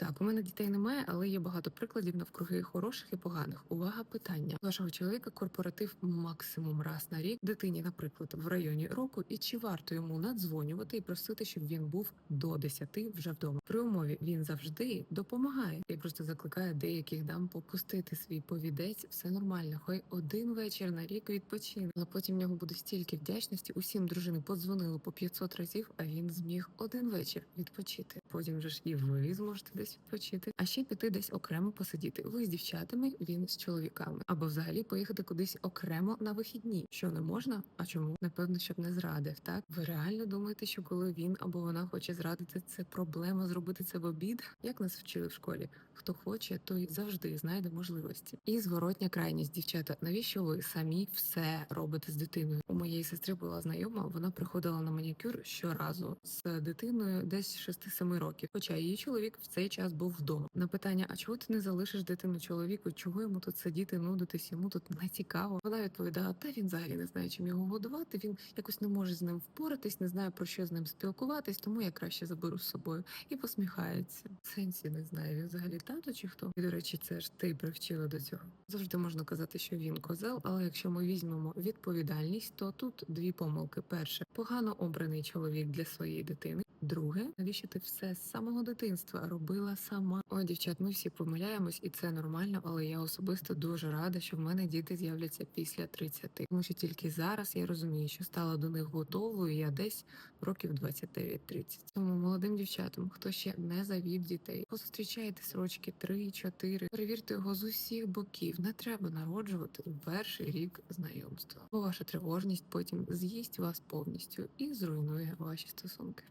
Так, у мене дітей немає, але є багато прикладів навкруги хороших і поганих. Увага, питання вашого чоловіка корпоратив максимум раз на рік дитині, наприклад, в районі року, і чи варто йому надзвонювати і просити, щоб він був до 10 вже вдома? При умові він завжди допомагає. Я просто закликаю деяких дам попустити свій повідець. Все нормально. Хай один вечір на рік відпочине, але потім в нього буде стільки вдячності. Усім дружини подзвонили по 500 разів, а він зміг один вечір відпочити. Потім же ж і ви зможете десь відпочити, а ще піти десь окремо посидіти. Ви з дівчатами, він з чоловіками, або взагалі поїхати кудись окремо на вихідні. Що не можна? А чому? Напевно, щоб не зрадив. Так ви реально думаєте, що коли він або вона хоче зрадити, це проблема зробити це в обід? Як нас вчили в школі? Хто хоче, той завжди знайде можливості. І зворотня крайність, дівчата. Навіщо ви самі все робите з дитиною? У моєї сестри була знайома, вона приходила на манікюр щоразу з дитиною десь 6-7 років. Хоча її чоловік в цей час був вдома. На питання: а чого ти не залишиш дитину чоловіку? Чого йому тут сидіти, нудитись? Йому тут не цікаво. Вона відповідала: та він взагалі не знає, чим його годувати. Він якось не може з ним впоратись, не знає про що з ним спілкуватись, тому я краще заберу з собою і посміхається. Сенсі не знаю, він взагалі тато чи хто. І до речі, це ж ти привчила до цього. Завжди можна казати, що він козел, але якщо ми візьмемо відповідальність, то тут дві помилки: перше, погано обраний чоловік для своєї дитини. Друге, навіщо ти все з самого дитинства робила сама? О, дівчат, ми всі помиляємось, і це нормально, але я особисто дуже рада, що в мене діти з'являться після 30. Тому що тільки зараз я розумію, що стала до них готовою. Я десь років 29-30. Тому молодим дівчатам, хто ще не завів дітей, позустрічайте срочки 3-4, перевірте його з усіх боків. Не треба народжувати перший рік знайомства, бо ваша тривожність потім з'їсть вас повністю і зруйнує ваші стосунки.